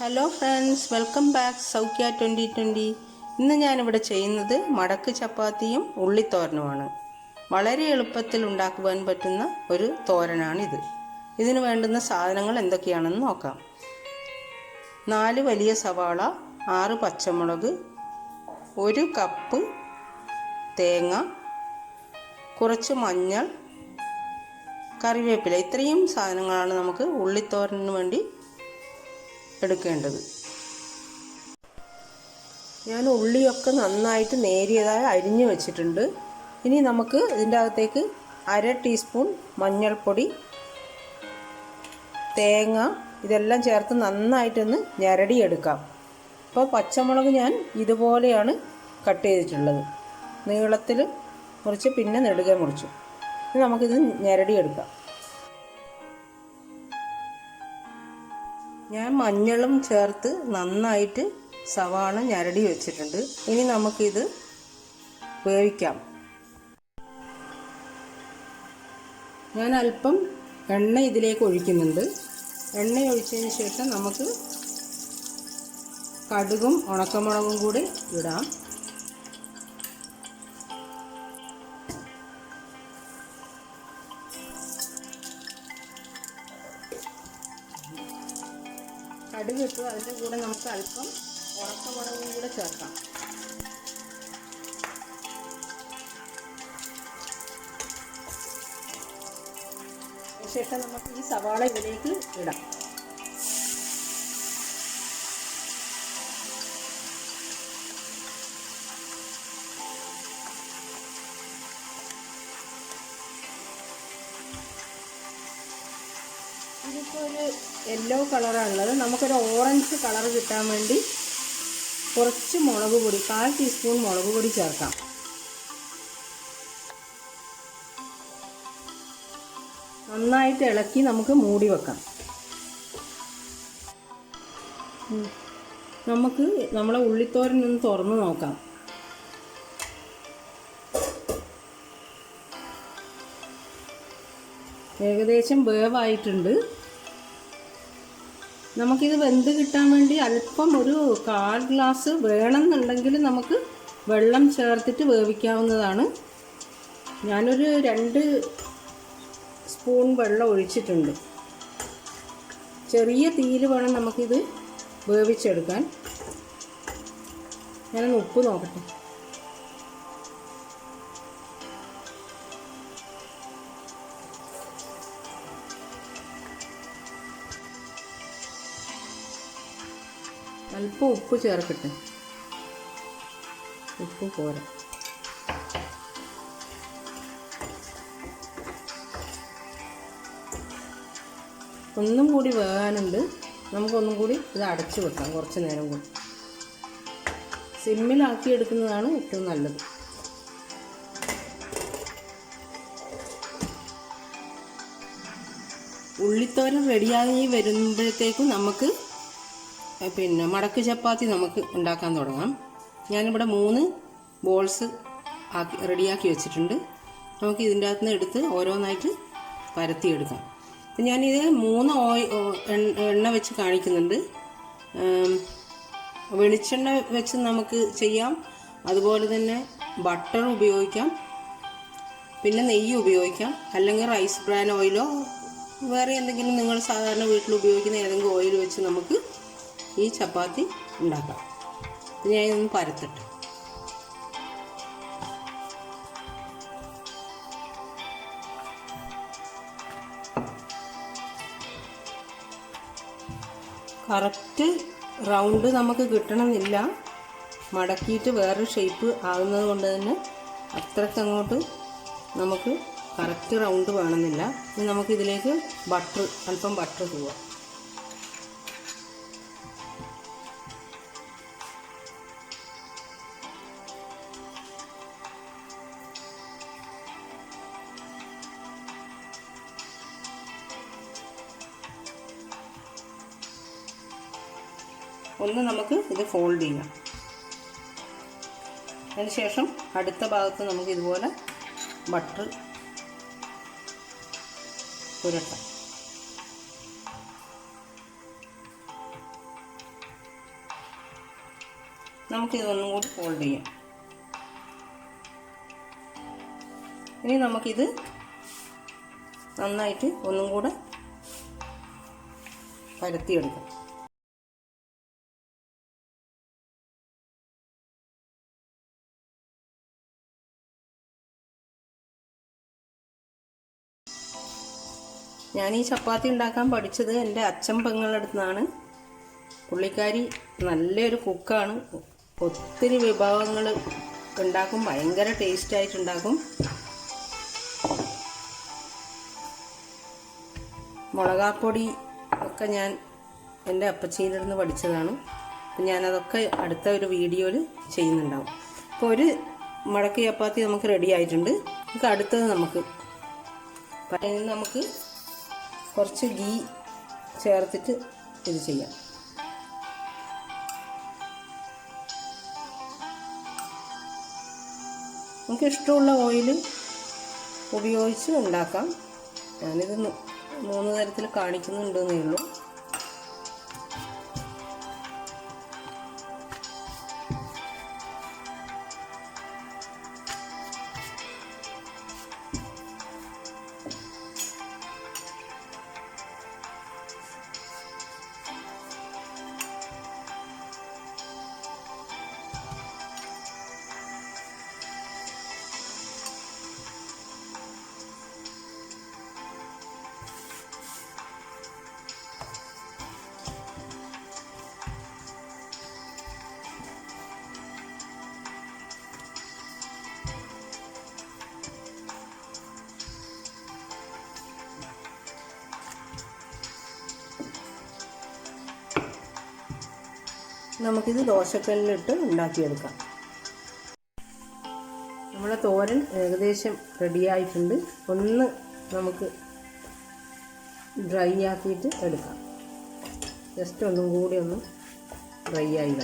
Hello friends welcome back Saukhya twenty twenty ഇന്ന് ഞാനിവിടെ ചെയ്യുന്നത് മടക്ക് ചപ്പാത്തിയും ഉള്ളിത്തോരനുമാണ്. വളരെ എളുപ്പത്തിൽ ഉണ്ടാക്കുവാൻ പറ്റുന്ന ഒരു തോരനാണിത്. ഇതിന് വേണ്ടുന്ന സാധനങ്ങൾ എന്തൊക്കെയാണെന്ന് നോക്കാം. നാല് വലിയ സവാള ആറ് പച്ചമുളക് ഒരു കപ്പ് തേങ്ങ കുറച്ച് മഞ്ഞൾ കറിവേപ്പില. ഇത്രയും സാധനങ്ങളാണ് നമുക്ക് ഉള്ളിത്തോരന് വേണ്ടി എടുക്കേണ്ടത്. ഞാൻ ഉള്ളിയൊക്കെ നന്നായിട്ട് നേരിയതായി അരിഞ്ഞു വെച്ചിട്ടുണ്ട്. ഇനി നമുക്ക് ഇതിന്റെ അകത്തേക്ക് അര ടീസ്പൂൺ മഞ്ഞൾപ്പൊടി തേങ്ങ ഇതെല്ലാം ചേർത്ത് നന്നായിട്ടൊന്ന് ഞരടിയെടുക്കാം. അപ്പോൾ പച്ചമുളക് ഞാൻ ഇതുപോലെയാണ് കട്ട് ചെയ്തിട്ടുള്ളത്. നീളത്തിൽ മുറിച്ച് പിന്നെ നെടുകെ മുറിച്ചു. നമുക്കിത് ഞരടിയെടുക്കാം. ഞാൻ മഞ്ഞളും ചേർത്ത് നന്നായിട്ട് സവാള ഞരടി വെച്ചിട്ടുണ്ട്. ഇനി നമുക്കിത് വേവിക്കാം. ഞാൻ അല്പം എണ്ണ ഇതിലേക്ക് ഒഴിക്കുന്നുണ്ട്. എണ്ണ ഒഴിച്ചതിന് ശേഷം നമുക്ക് കടുകും ഉണക്കമുളകും കൂടി ഇടാം. കടുക് ഇട്ടു അതിന്റെ കൂടെ നമുക്ക് അല്പം ഉണക്കമുളകും കൂടെ ചേർക്കാം. ശേഷം നമുക്ക് ഈ സവാള ഇതിലേക്ക് ഇടാം. ഇതിപ്പോൾ ഒരു യെല്ലോ കളറാണുള്ളത് നമുക്കൊരു ഓറഞ്ച് കളർ കിട്ടാൻ വേണ്ടി കുറച്ച് മുളക് പൊടി കാൽ ടീസ്പൂൺ മുളക് പൊടി ചേർക്കാം. നന്നായിട്ട് ഇളക്കി നമുക്ക് മൂടി വെക്കാം. നമുക്ക് നമ്മളെ ഉള്ളിത്തോരൻ ഒന്ന് തുറന്ന് നോക്കാം. ഏകദേശം വേവായിട്ടുണ്ട്. നമുക്കിത് വെന്ത് കിട്ടാൻ വേണ്ടി അല്പം ഒരു കാൽ ഗ്ലാസ് വേണമെന്നുണ്ടെങ്കിൽ നമുക്ക് വെള്ളം ചേർത്തിട്ട് വേവിക്കാവുന്നതാണ്. ഞാനൊരു രണ്ട് സ്പൂൺ വെള്ളം ഒഴിച്ചിട്ടുണ്ട്. ചെറിയ തീയിൽ വേണം നമുക്കിത് വേവിച്ചെടുക്കാൻ. ഞാനൊന്ന് ഉപ്പ് നോക്കട്ടെ. അല്പം ഉപ്പ് ചേർക്കട്ടെ. ഉപ്പ് പോരാ. ഒന്നും കൂടി വേകാനുണ്ട്. നമുക്കൊന്നും കൂടി ഇത് അടച്ചു വെക്കാം കുറച്ച് നേരം കൂടി. സിമ്മിലാക്കി എടുക്കുന്നതാണ് ഏറ്റവും നല്ലത്. ഉള്ളിത്തോരൻ റെഡിയായി വരുമ്പോഴത്തേക്കും നമുക്ക് പിന്നെ മടക്ക് ചപ്പാത്തി നമുക്ക് ഉണ്ടാക്കാൻ തുടങ്ങാം. ഞാനിവിടെ മൂന്ന് ബോൾസ് ആക്കി റെഡിയാക്കി വെച്ചിട്ടുണ്ട്. നമുക്ക് ഇതിന്റെ അകത്ത് നിന്ന് എടുത്ത് ഓരോന്നായിട്ട് പരത്തിയെടുക്കാം. അപ്പം ഞാനിത് മൂന്ന് ഓയി എണ്ണ എണ്ണ വെച്ച് കാണിക്കുന്നുണ്ട്. വെളിച്ചെണ്ണ വെച്ച് നമുക്ക് ചെയ്യാം. അതുപോലെ തന്നെ ബട്ടർ ഉപയോഗിക്കാം. പിന്നെ നെയ്യ് ഉപയോഗിക്കാം. അല്ലെങ്കിൽ റൈസ് ബ്രാൻ ഓയിലോ വേറെ എന്തെങ്കിലും നിങ്ങൾ സാധാരണ വീട്ടിൽ ഉപയോഗിക്കുന്ന ഏതെങ്കിലും ഓയിൽ വെച്ച് നമുക്ക് ഈ ചപ്പാത്തി ഉണ്ടാക്കാം. ഞാൻ ഇതൊന്ന് പരത്തട്ടെ. കറക്റ്റ് റൗണ്ട് നമുക്ക് കിട്ടണമെന്നില്ല. മടക്കിയിട്ട് വേറൊരു ഷേപ്പ് ആകുന്നത് കൊണ്ട് തന്നെ അത്രക്കങ്ങോട്ട് നമുക്ക് കറക്റ്റ് റൗണ്ട് വേണമെന്നില്ല. ഇനി നമുക്കിതിലേക്ക് ബട്ടർ അല്പം ബട്ടർ പോവാം ഒന്ന് നമുക്ക് ഇത് ഫോൾഡ് ചെയ്യാം. അതിനുശേഷം അടുത്ത ഭാഗത്ത് നമുക്ക് ഇതുപോലെ ബട്ടർ പുരട്ടാം. നമുക്കിതൊന്നും കൂടി ഫോൾഡ് ചെയ്യാം. ഇനി നമുക്കിത് നന്നായിട്ട് ഒന്നും കൂടെ പരത്തിയെടുക്കാം. ഞാൻ ഈ ചപ്പാത്തി ഉണ്ടാക്കാൻ പഠിച്ചത് എന്റെ അച്ഛൻ പെങ്ങളുടെ നിന്നാണ് പുള്ളിക്കാരി നല്ലൊരു കുക്കാണ്. ഒത്തിരി വിഭവങ്ങൾ ഉണ്ടാക്കും ഭയങ്കര ടേസ്റ്റ് ആയിട്ടുണ്ടാക്കും മുളകാപ്പൊടി ഒക്കെ ഞാൻ എന്റെ അപ്പച്ചീന്റെ നിന്ന് പഠിച്ചതാണ്. അപ്പം ഞാനതൊക്കെ അടുത്ത ഒരു വീഡിയോയിൽ ചെയ്യുന്നുണ്ടാവും. അപ്പോൾ ഒരു മടക്ക് ചപ്പാത്തി നമുക്ക് റെഡി ആയിട്ടുണ്ട്. നമുക്ക് അടുത്തത് നമുക്ക് നമുക്ക് കുറച്ച് ഗീ ചേർത്തിട്ട് ഇത് ചെയ്യാം. നമുക്ക് ഇഷ്ടമുള്ള ഓയിൽ ഉപയോഗിച്ച് ഉണ്ടാക്കാം. ഞാനിത് മൂന്ന് തരത്തിൽ കാണിക്കുന്നുണ്ടെന്നേ ഉള്ളൂ. നമുക്കിത് ദോശക്കല്ലിലിട്ട് ഉണ്ടാക്കിയെടുക്കാം. നമ്മുടെ തോരൻ ഏകദേശം റെഡിയായിട്ടുണ്ട്. ഒന്ന് നമുക്ക് ഡ്രൈ ആക്കിയിട്ട് എടുക്കാം. ജസ്റ്റ് ഒന്നും കൂടി ഒന്ന് ഡ്രൈ ആയി